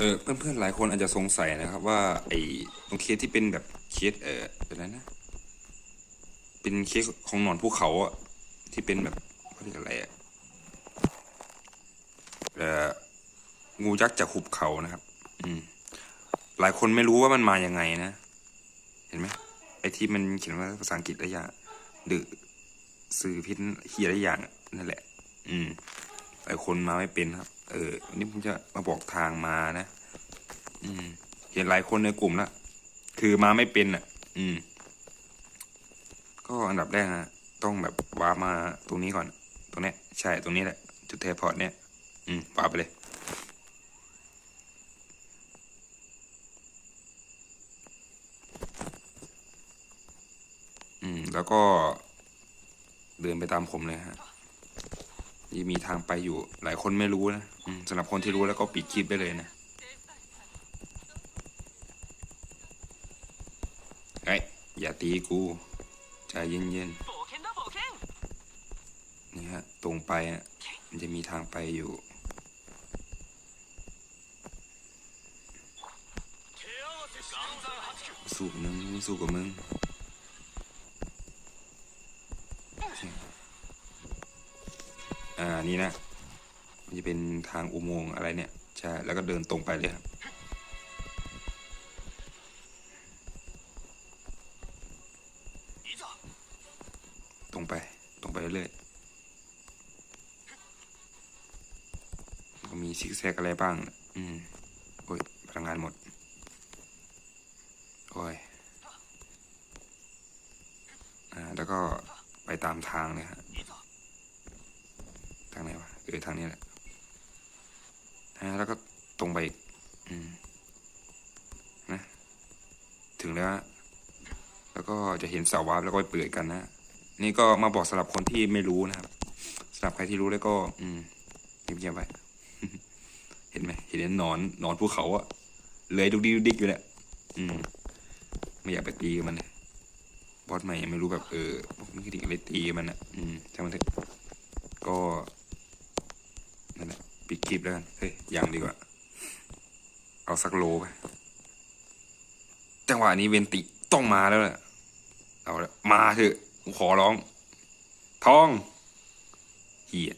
เออเพื่อนๆหลายคนอาจจะสงสัยนะครับ ว่าไอ้ตรงเคสที่เป็นแบบเคสเอออะไรนะ เป็นเคสของหนอนภูเขาอะที่เป็นแบบเขาเรียกอะไรอะเอองูยักษ์จากหุบเขานะครับ อืม หลายคนไม่รู้ว่ามันมายังไงนะ เห็นไหมไอ้ที่มันเขียนว่าภาษาอังกฤษอะไรอย่างดือสื่อพิษเฮียอะไรอย่างนั่นแหละ อืม หลายคนมาไม่เป็นครับ เออวันนี้ผมจะมาบอกทางมานะ อืม เห็นหลายคนในกลุ่มละคือมาไม่เป็นอะ อืม ก็อันดับแรกนะต้องแบบวามาตรงนี้ก่อน ตรงเนี้ยใช่ตรงนี้แหละ จุดเทพอร์ตเนี้ยอืมวาไปเลยอืม แล้วก็เดินไปตามผมเลยฮะ ยี่มีทางไปอยู่ หลายคนไม่รู้นะสำหรับคนที่รู้แล้วก็ปิดคลิปไปเลยนะไอ้อย่าตีกูใจเย็นๆนี่ฮะตรงไปนะมันจะมีทางไปอยู่สูบมึงสู้กับมึง อ่านี่นะมันจะเป็นทางอุโมงค์อะไรเนี่ยใช่แล้วก็เดินตรงไปเลยครับตรงไปตรงไปเรื่อยก็มีซิกแซกอะไรบ้าง อืมโอ้ยพลังงานหมด โอ้ยอ่าแล้วก็ไปตามทางเลยครับ เออทางนี้แหละฮะแล้วก็ตรงไปอีกอืมนะถึงแล้วแล้วก็จะเห็นเสาวาร์ปแล้วก็ไปเปิดกันนะนี่ก็มาบอกสำหรับคนที่ไม่รู้นะครับสำหรับใครที่รู้แล้วก็ อืมเงียบๆไปเห็นไหมเห็นนอนนอนภูเขาอะเลยดุกดิกดิกอยู่แหละอืมไม่อยากไปตีมันเลยบอสใหม่ยังไม่รู้แบบเออพวกมันก็ถึงไปตีมันอะอืมใช่างมันเถอะก็ ปิดคลิปแล้วกัน เฮ้ย ยังดีกว่า เอาสักโลไป จังหวะนี้เวนติต้องมาแล้วแหละเอาละมาเถอะ ขอร้อง ทอง เหี้ย